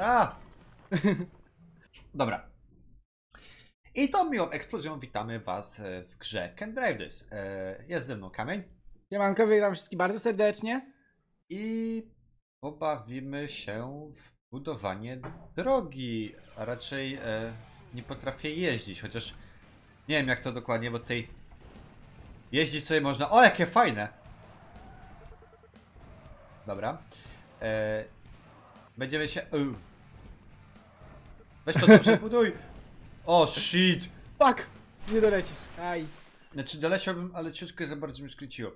A! Dobra. I tą miłą eksplozją witamy was e, w grze Can Drive This. E, Jest ze mną Kamień Siemanko, witam wszystkich bardzo serdecznie. i pobawimy się w budowanie drogi. A raczej e, nie potrafię jeździć, chociaż nie wiem jak to dokładnie, bo tutaj jeździć sobie można. O, jakie fajne! Dobra. Będziemy się. U. Weź to dobrze buduj! O, shit! Fuck! Nie dolecisz. Aj. Znaczy doleciałbym, ale ciutko za bardzo mi skróciło.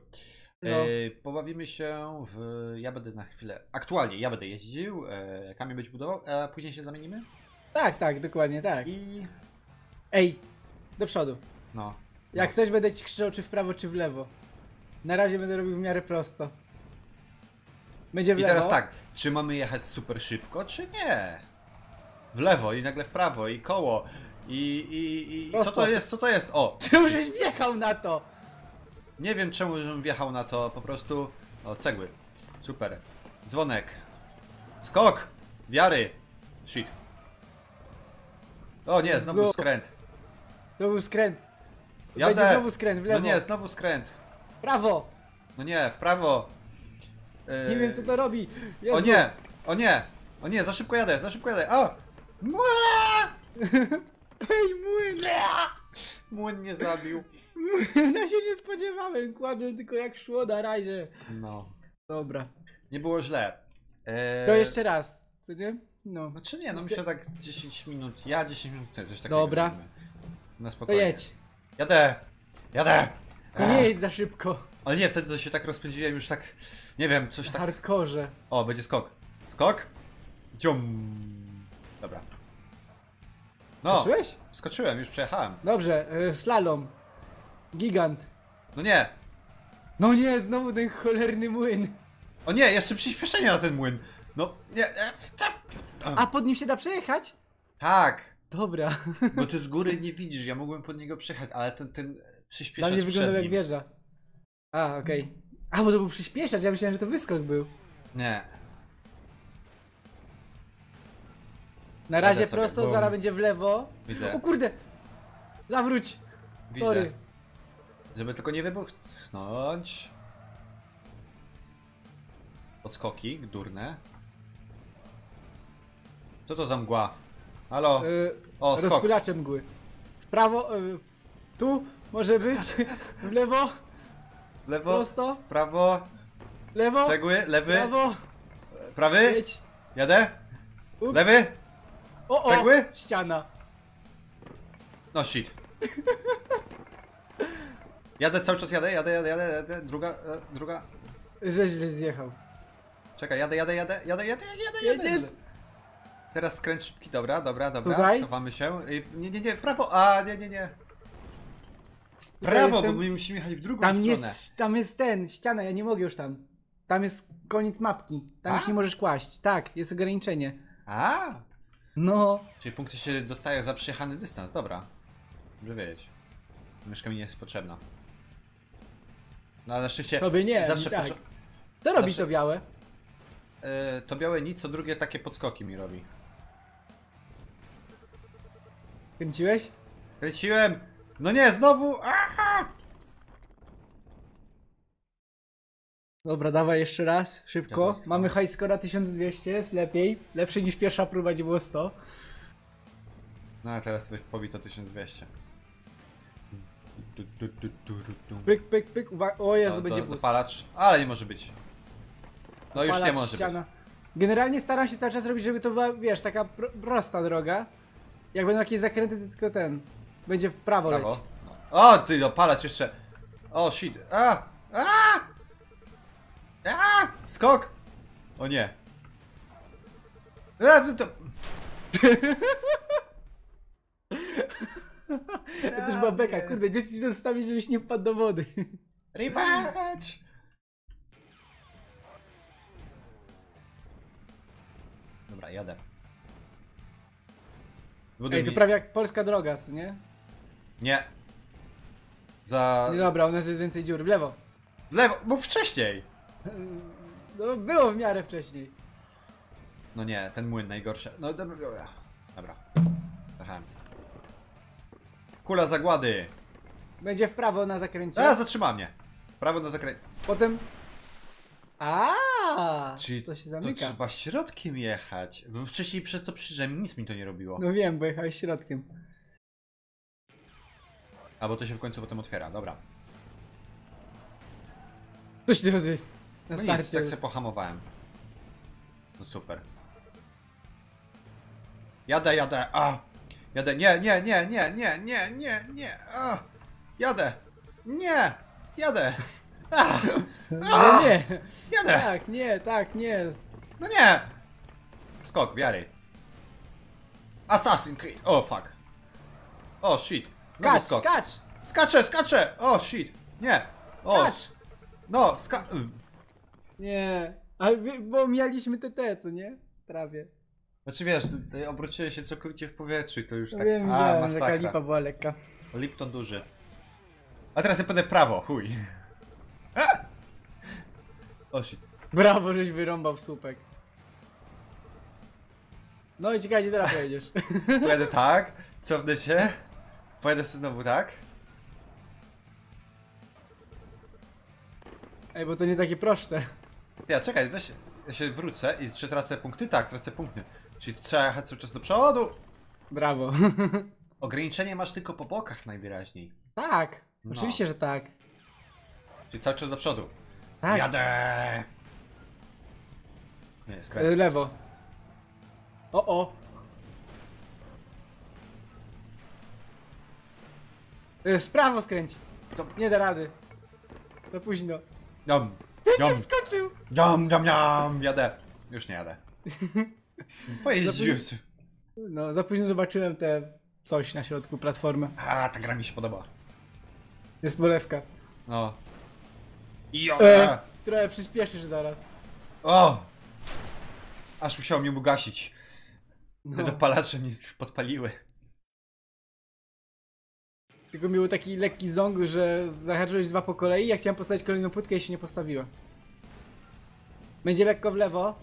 No. E, pobawimy się w... Ja będę na chwilę... Aktualnie ja będę jeździł, e, Kamil będzie budował, a później się zamienimy Tak, tak, dokładnie tak. i... Ej, do przodu. No. Jak no. coś będę ci krzyczał czy w prawo, czy w lewo. Na razie będę robił w miarę prosto. Będzie w I lewo. teraz tak, czy mamy jechać super szybko, czy nie? W lewo i nagle w prawo i koło i... i, i co to jest, co to jest? O! Ty już wjechał na to! Nie wiem czemu żebym wjechał na to, po prostu... O, cegły. Super. Dzwonek. Skok! Wiary! Shit. O nie, znowu Jezu. skręt. Był skręt. Jadę. Będzie znowu skręt w No lewo. nie, znowu skręt. Prawo! No nie, w prawo. Nie Yy, wiem co to robi. Jezu. O nie, o nie, o nie, za szybko jadę, za szybko jadę. O! Mua! Ej, młyn! Młyn mnie zabił. No się nie spodziewałem, kładłem tylko jak szło na razie. No, Dobra. nie było źle. Eee, To jeszcze raz, co nie? No. Znaczy nie, no myślę tak 10 minut, ja 10 minut, ty coś takiego Dobra. robimy. Na To spokojnie. jedź. Jadę, jadę. To nie jedź za szybko. Ale nie, wtedy to się tak rozpędziłem już tak, nie wiem, coś tak. hardkorze. O, będzie skok. Skok. Dzium. Dobra. No, Poczułeś? skoczyłem, już przejechałem. Dobrze, y, slalom. Gigant. No nie, No nie, znowu ten cholerny młyn. O nie, jeszcze przyspieszenie na ten młyn. No, nie. E, A pod nim się da przejechać? tak. Dobra. Bo ty z góry nie widzisz, ja mogłem pod niego przejechać, ale ten, ten Dla przyspieszacz mnie wyglądał jak wieża. A, okej. A, bo to był przyspieszacz, ja myślałem, że to wyskok był. Nie. Na razie sobie, prosto, bum. zaraz będzie w lewo. Widzę. O kurde! Zawróć! Widzę. Tory. Żeby tylko nie wybuchnąć. Podskoki, durne. Co to za mgła? Halo? Y, O, skok. rozpylacze mgły. W prawo, y, tu może być, w lewo, Lewo, prosto, prawo, lewo, cegły, lewy, prawo, prawy, jedź. jadę, Ups. lewy, O, o, Cegły? ściana. No shit. Jadę cały czas, jadę, jadę, jadę, jadę, jadę. druga, e, druga. Że źle zjechał. Czekaj, jadę, jadę, jadę, jadę, jadę, jadę, jadę. Jedziesz? Teraz skręt szybki, dobra, dobra, dobra, Tutaj? cofamy się. I- Nie, nie, nie, prawo, a nie, nie, nie. Prawo, jestem. bo my musimy jechać w drugą Tam stronę. jest, tam jest ten, ściana, ja nie mogę już tam. Tam jest koniec mapki. Tam A? już nie możesz kłaść. Tak, jest ograniczenie. A, No. czyli punkty się dostaje za przejechany dystans, dobra. Dobrze wiedzieć. Myszka mi nie jest potrzebna. No ale na szczęście Tobie nie, zawsze tak. Co robi Zawsze- to białe? e, to białe nic, co drugie takie podskoki mi robi. Kręciłeś? Kręciłem! No nie, znowu! Aha! Dobra, dawaj jeszcze raz, szybko. Mamy high score 1200, jest lepiej. Lepszy niż pierwsza próba, gdzie było 100. No a teraz pobito 1200. Du, du, du, du, du, du. Pyk, pyk, pyk. Uwaga. O Jezu, będzie do-. Dopalacz, ale nie może być. No już nie Palacz, może ściana. Generalnie staram się cały czas robić, żeby to była, wiesz, taka pro prosta droga. Jak będą jakieś zakręty, to tylko ten. Będzie w prawo. Prawo. leć. No. O, ty dopalacz jeszcze. O, shit. A! A! A! Skok! O nie. A, to... To też była beka, kurde, gdzie ci zostawić, żebyś nie wpadł do wody. Rematch! Dobra, jadę. Buduj Ej, to mi- prawie jak polska droga, co nie? Nie. Za... Nie dobra, u nas jest więcej dziur. W lewo. W lewo, mów wcześniej! No, było w miarę wcześniej. No nie, ten młyn najgorszy. No dobra. Dobra. dobra. Zachałem. Kula zagłady. Będzie w prawo na zakręcie. A, zatrzyma mnie. W Prawo na zakręcie. Potem... A, Czyli to się to zamyka. trzeba środkiem jechać. Bo wcześniej przez to przyjrzałem, nic mi to nie robiło. No wiem, bo jechałeś środkiem. A bo to się w końcu potem otwiera, dobra. Coś ty robisz na No nic, tak sobie pohamowałem. No super. Jadę, jadę, a! Jadę, nie, nie, nie, nie, nie, nie, nie, nie, a! Jadę! Nie! Jadę! A! No nie, Jadę! tak, nie, tak, nie. No nie! Skok wiary. Assassin Creed. O, fuck. O, shit. Znowu Skacz, skok. skacz, Skaczę, skaczę! O, shit. Nie. O, skacz. no, ska... Nie, ale bo mieliśmy TT, co nie? Prawie. Znaczy wiesz, tutaj obróciłem się całkowicie w powietrzu i to już No tak... wiem, a, że taka masakra. lipa była lekka. Lipton duży. A teraz ja będę w prawo, chuj. A! O shit. Brawo, żeś wyrąbał słupek. No i ciekawe, gdzie teraz pojedziesz. Pojadę tak, cofnę się, pojadę sobie znowu tak. Ej, bo to nie takie proste. Ja czekaj, weź, ja się wrócę i czy tracę punkty? Tak, tracę punkty. Czyli trzeba jechać cały czas do przodu. Brawo. Ograniczenie masz tylko po bokach najwyraźniej. tak, No. oczywiście, że tak. Czyli cały czas do przodu. Tak, Jadę! Nie, skręć. lewo. O, o. W prawo skręć. To- Nie da rady. To późno. Jam, Nie jam, wskoczył! jam, jam, jam, jadę. Już nie jadę. Pojeździłem. No, za późno zobaczyłem te coś na środku platformy. A, ta gra mi się podoba. Jest polewka. No. I E, trochę przyspieszysz zaraz. O! Aż musiał mnie ugasić. Te No. dopalacze mnie podpaliły. Tylko miał taki lekki ząg, że zahaczyłeś dwa po kolei, ja chciałem postawić kolejną płytkę i się nie postawiła. Będzie lekko w lewo,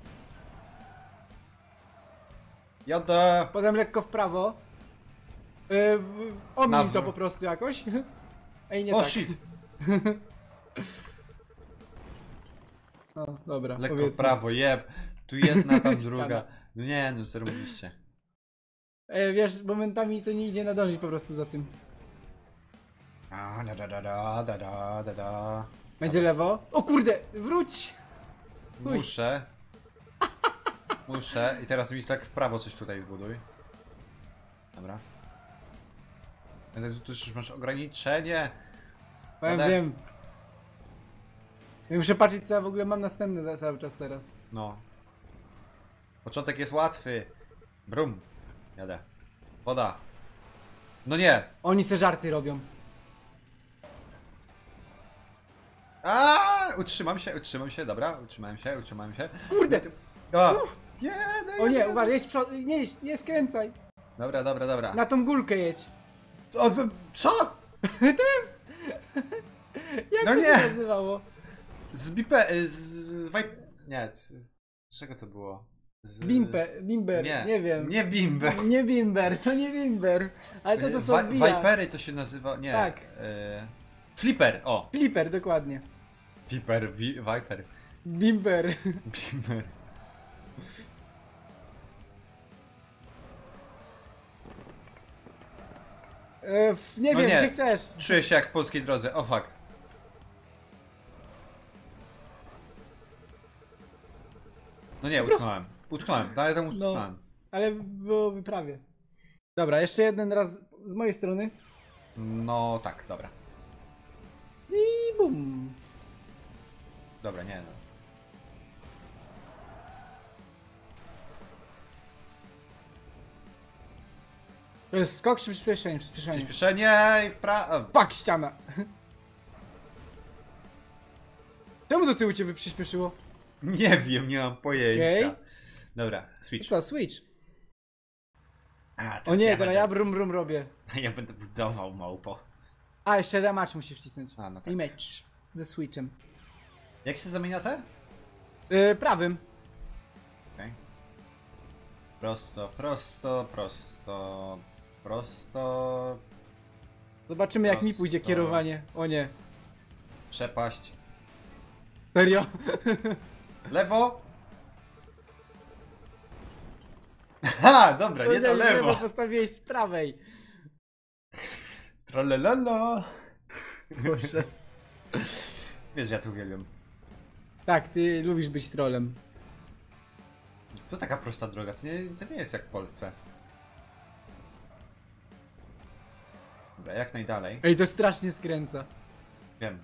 Jadę! potem lekko w prawo. Yy, w- omiń Nawr- to po prostu jakoś. Ej, nie o tak. shit! No, dobra, Lekko w powiedzmy. prawo, jeb. Tu jedna, tam druga. Nie, no zrobiliście. E, wiesz, momentami to nie idzie nadążyć po prostu za tym. A, da, da, da, da, da, da, da, da. Będzie lewo. O kurde, wróć! Chuj. Muszę. Muszę. I teraz mi tak w prawo coś tutaj wbuduj. Dobra. Ale tu już masz ograniczenie. Powiem, Ale- wiem. Ja Muszę patrzeć co ja w ogóle mam następny za- cały czas teraz. No. Początek jest łatwy. Brum. Jadę. Woda. No nie. Oni se żarty robią. A, Utrzymam się, utrzymam się, dobra. Utrzymałem się, utrzymałem się. Kurde! A. Jedę, O nie, uważaj, jedź przod... nie, jedź, nie skręcaj. Dobra, dobra, dobra. Na tą górkę jedź. O, co? To jest... Jak No to nie. się nazywało? Z bipe... Z, z Vipe... Nie, z, z czego to było? Z... Bimpe, Bimber, Nie, wiem. Nie Bimber. Nie Bimber, to nie Bimber. Ale to to co Vi- odbija. Vipery to się nazywa... Nie. Tak. E... Flipper, o. Flipper, dokładnie. Flipper, wi- Viper. Bimber. Bimber. E, f- nie No wiem, nie. gdzie chcesz. Czuję się jak w polskiej drodze, o fuck. No nie, utknąłem. Utknąłem, ale tam No. utknąłem. Ale było wyprawie. Dobra, jeszcze jeden raz z mojej strony. No tak, dobra. I bum. Dobra, nie no. To jest skok czy przyspieszenie? Przyspieszenie. Przyspieszenie i w pra... Fuck, ściana. Czemu do tyłu cię by przyspieszyło? Nie wiem, nie mam pojęcia. Okej. Dobra, switch. Co, switch? A, O nie, ja teraz ja będę, brum brum robię. ja będę budował małpo. A, jeszcze rematch musi wcisnąć. A, no tak. Rematch. Ze switchem. Jak się zamienia te? Yy, prawym. Okej. Prosto, prosto, prosto, prosto, Zobaczymy jak mi pójdzie kierowanie. O nie. przepaść. Serio? Lewo! Ha, dobra, nie to Powiedziałem, że lewo. postawiłeś z prawej. Trolelolo. Boże. Wiesz, ja to uwielbiam. Tak, ty lubisz być trolem. To taka prosta droga, to nie, to nie jest jak w Polsce. Dobra, jak najdalej. Ej, to strasznie skręca. Wiem.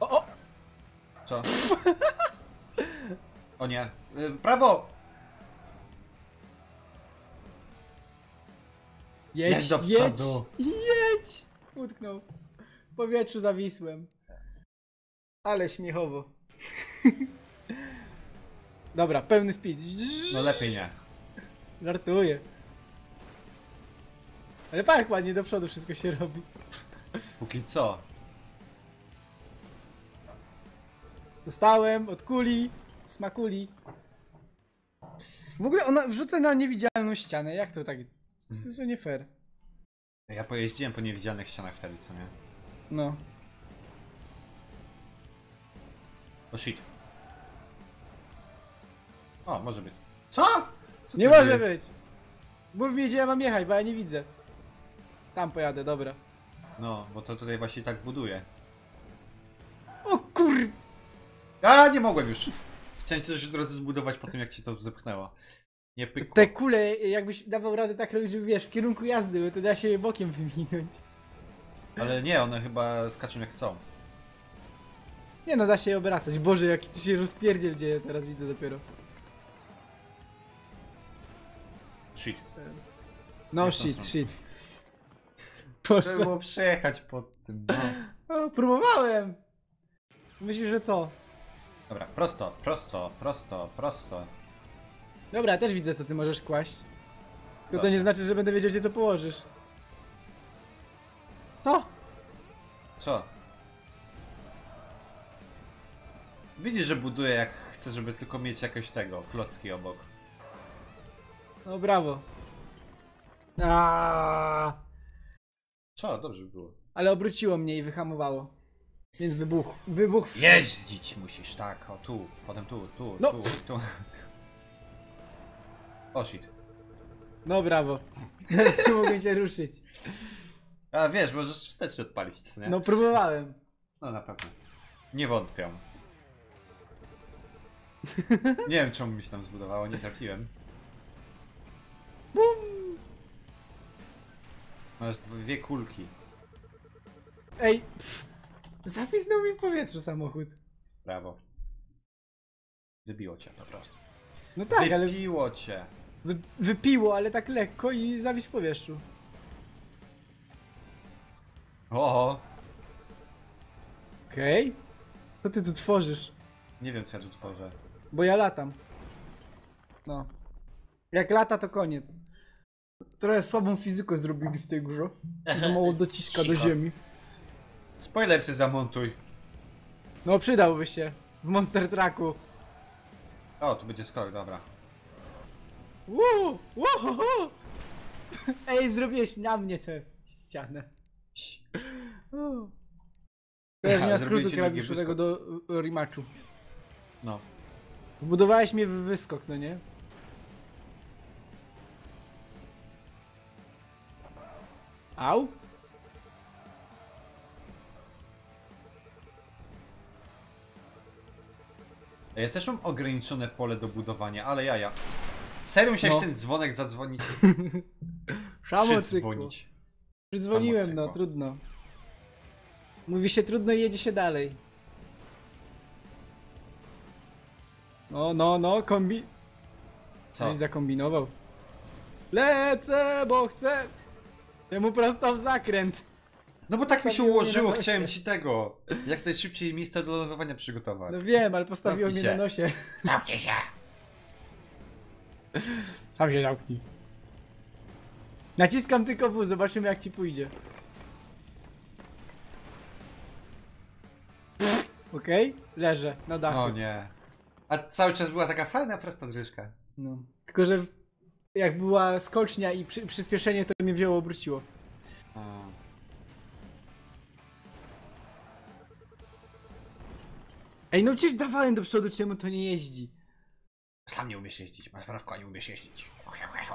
O, o! Co? O nie. Y, W prawo! Jedź, Jedź do jedź, przodu. jedź! Utknął. W powietrzu zawisłem. Ale śmiechowo. Dobra, pełny speed. No lepiej nie. Żartuję. Ale park ładnie do przodu wszystko się robi. Póki co. Dostałem od kuli, smakuli. W ogóle ona wrzuca na niewidzialną ścianę. Jak to tak? To, to nie fair. Ja pojeździłem po niewidzialnych ścianach wtedy, co nie? No. O shit. O, może być. Co? Co Nie może wie- być! Mów mi gdzie ja mam jechać, bo ja nie widzę. Tam pojadę, dobra. No, bo to tutaj właśnie tak buduje. O kur... A, nie mogłem już. Chciałem coś od razu zbudować po tym, jak ci to zepchnęło. Nie pykło. Te kule, jakbyś dawał radę tak robić, żeby wiesz, w kierunku jazdy, bo to da się je bokiem wyminąć. Ale nie, one chyba skaczą jak chcą. Nie no, da się je obracać. Boże, jaki tu się rozpierdziel dzieje, teraz widzę dopiero. Shit. No Jak tam shit, są? shit. Trzeba Boże. było przejechać pod tym, no. O, próbowałem! Myślisz, że co? Dobra, prosto, prosto, prosto, prosto. Dobra, też widzę, co ty możesz kłaść. Tylko to nie znaczy, że będę wiedział, gdzie to położysz. To! Co? Widzisz, że buduje jak chce, żeby tylko mieć jakieś tego, klocki obok. No brawo. Aaaa. Co? Dobrze by było. Ale obróciło mnie i wyhamowało. Więc wybuch. Wybuch. Jeździć musisz, tak, o tu, potem tu, tu, No. tu, tu. O shit. No brawo. Nie mogę się ruszyć. A wiesz, możesz wstecz odpalić, co nie? No próbowałem. No na pewno. Nie wątpię. Nie wiem czemu mi się tam zbudowało, nie trafiłem. Bum! Masz dwie kulki. Ej, pff. Zawisnął mi w powietrzu samochód. Brawo. Wybiło cię po prostu. No tak, ale Wypiło cię. wy, wypiło, ale tak lekko i zawisł w powietrzu. Oho. Okej. Co ty tu tworzysz? Nie wiem co ja tu tworzę. Bo ja latam. No. Jak lata, to koniec. Trochę słabą fizykę zrobili w tej grze. Za mało dociska do Cicho. ziemi. Spoiler się zamontuj. No przydałby się. W Monster Trucku. O, tu będzie skok, dobra. Woo! Woo! Ej, zrobiłeś na mnie tę ścianę. Uuu. Ma Zrobię skrótu klawiszowego do y, rematchu. No. Wbudowałeś mnie w wyskok, no nie? Au? Ja też mam ograniczone pole do budowania, ale jaja. Serio musiałeś No. ten dzwonek zadzwonić? Przydzwonić. Przydzwoniłem, no trudno. Mówi się trudno i jedzie się dalej. No, no, no, kombi... Co? Coś zakombinował. Lecę, bo chcę. Temu prosto w zakręt. No bo tak mi się ułożyło, chciałem ci tego. Jak najszybciej miejsce do lądowania przygotować. No wiem, ale postawiło Zamknij mnie się. na nosie. Zamknij się! Sam się zamknij. Naciskam tylko W, zobaczymy jak ci pójdzie. okej? Leżę na dachu. O nie. A cały czas była taka fajna, prosta dryżka. No. Tylko, że jak była skocznia i przy, przyspieszenie, to mnie wzięło, obróciło. A. Ej, no przecież dawałem do przodu, czemu to nie jeździ? Sam nie umiesz jeździć, masz prawko, nie umiesz jeździć.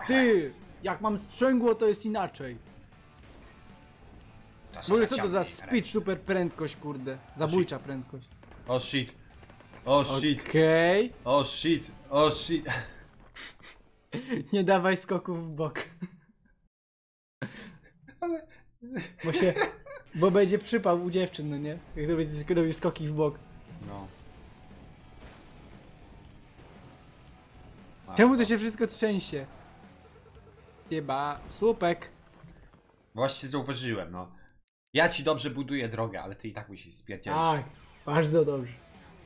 Ty, jak mam sprzęgło, to jest inaczej. To ogóle co to za speed super prędkość, kurde. Zabójcza prędkość. O shit. O shit. Okej. O shit. O shit. Nie dawaj skoków w bok. Ale... Bo się... Bo będzie przypał u dziewczyn, no nie? Jak to będziesz robił skoki w bok. No. Czemu to się wszystko trzęsie? Chyba słupek. Właśnie zauważyłem, no. Ja ci dobrze buduję drogę, ale ty i tak musisz spierdzielić. Tak, bardzo dobrze.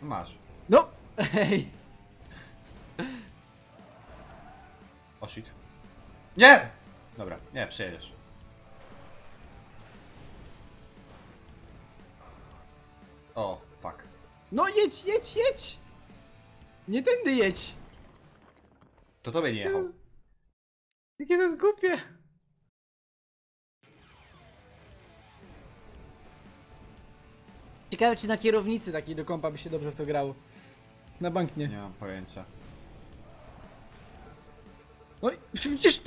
Masz. No! Ej! O shit. Nie! Dobra, nie, przejedziesz. O. No jedź, jedź, jedź! Nie tędy jedź! To tobie nie jechał. Jakie to jest głupie! Ciekawe, czy na kierownicy takiej do kompa by się dobrze w to grało. Na bank nie. Nie mam pojęcia. No i przecież...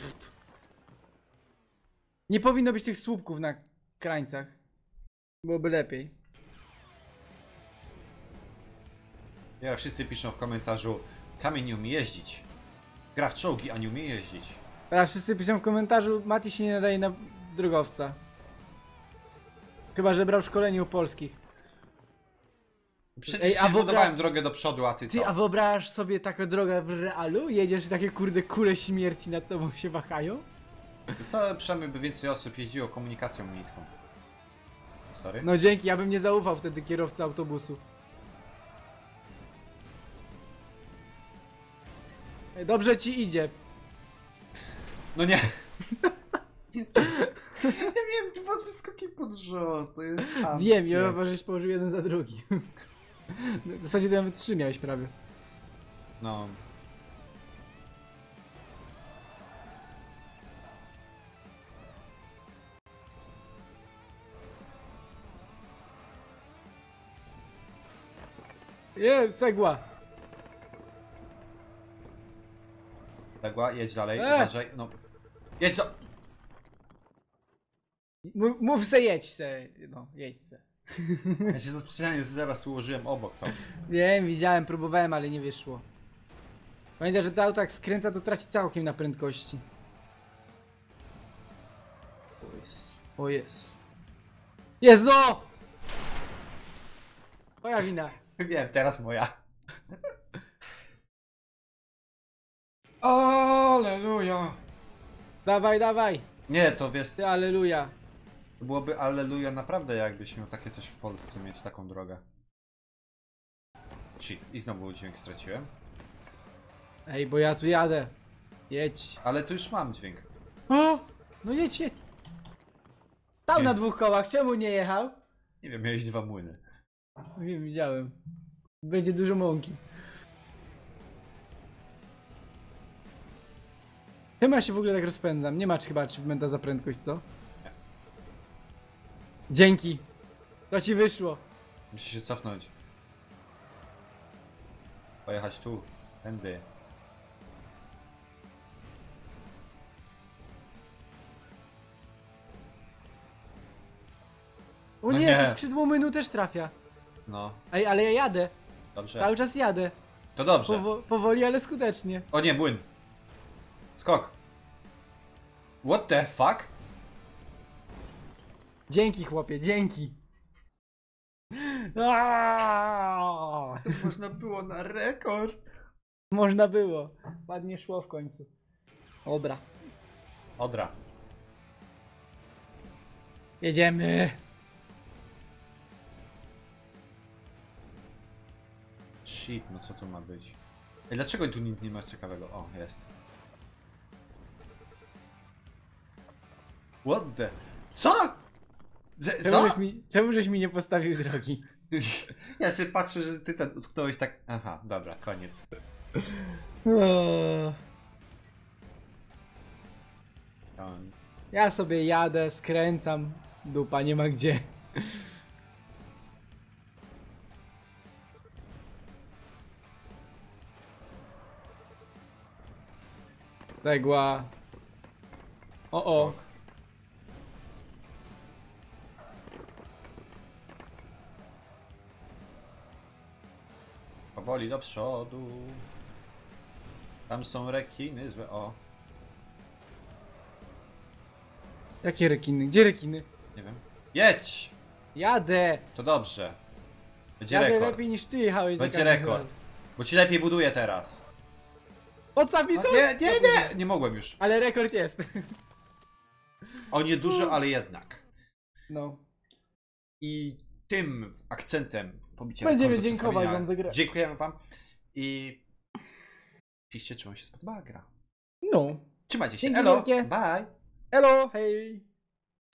Nie powinno być tych słupków na krańcach. Byłoby lepiej. Ja, wszyscy piszą w komentarzu Kamień nie umie jeździć. Gra w czołgi, a nie umie jeździć. Teraz wszyscy piszą w komentarzu, Mati się nie nadaje na drogowca. Chyba, że brał szkolenie u polskich. Przecież Ej, a a w ogóle- budowałem drogę do przodu, a ty co? Ty, a wyobrażasz sobie taką drogę w realu? Jedziesz i takie kurde kule śmierci nad tobą się wahają? To przynajmniej by więcej osób jeździło komunikacją miejską. Sorry? No dzięki, ja bym nie zaufał wtedy kierowcy autobusu. Dobrze ci idzie. No nie! Ja miałem dwa wyskoki pod rząd, to jest chamskie. Wiem, ja chyba, żeś położył jeden za drugi. W zasadzie to nawet trzy miałeś prawie. No. Je, cegła. Legła, jedź dalej, E! uważaj, no. Jedź za... Mów, mów se jedź se. No, jedź se. Ja się za specjalnie zaraz ułożyłem obok to. Wiem, widziałem, próbowałem, ale nie wyszło. Pamiętaj, że to auto jak skręca, to traci całkiem na prędkości. O jest. O jest. Jezu! Moja wina. Wiem, teraz moja. Aleluja! Dawaj, dawaj. Nie, to wiesz, Ty, aleluja. to byłoby aleluja naprawdę, jakbyś miał takie coś w Polsce, mieć taką drogę. Shit, i znowu dźwięk straciłem. Ej, bo ja tu jadę. Jedź. Ale tu już mam dźwięk. O! No jedź, jedź. Stał na dwóch kołach, czemu nie jechał? Nie wiem, miałeś dwa młyny. Wiem, widziałem. Będzie dużo mąki. Ja się w ogóle tak rozpędzam? Nie ma chyba achievementa za prędkość, co? Dzięki. To ci wyszło. Musisz się cofnąć. Pojechać tu, tędy. O No nie, nie. to skrzydło mynu też trafia. No, Ej, ale ja jadę. dobrze. Cały czas jadę. To dobrze. Powo powoli, ale skutecznie. O nie, młyn. Skok. What the fuck? Dzięki, chłopie, dzięki. Aaaa! To można było na rekord. Można było. Ładnie szło w końcu. Dobra. Odra. Jedziemy. Shit, no co to ma być? Ej, dlaczego tu nic nie ma ciekawego? O, jest. What the... Co? Że, Czemu co? żeś, mi, czemu żeś mi nie postawił drogi? Ja sobie patrzę, że ty ten utknąłeś tak... Aha, dobra, koniec. On- Ja sobie jadę, skręcam. Dupa, nie ma gdzie. Cegła. O, o. Powoli do przodu. Tam są rekiny złe. O, Jakie rekiny? Gdzie rekiny? nie wiem. Jedź! Jadę! To dobrze. Będzie Jadę rekord. lepiej niż ty jechałeś za Będzie każdym rekord. razem. Bo ci lepiej buduje teraz. Odstawi coś? Nie, nie, nie! Nie mogłem już. Ale rekord jest. O nie dużo, ale jednak. No. I tym akcentem pobicia Będziemy rekordu dziękować wam za grę. Dziękujemy wam. I piszcie, czy wam się spodobała gra. No. Trzymajcie się. Dzięki Elo. wielkie. Bye. Elo, hej!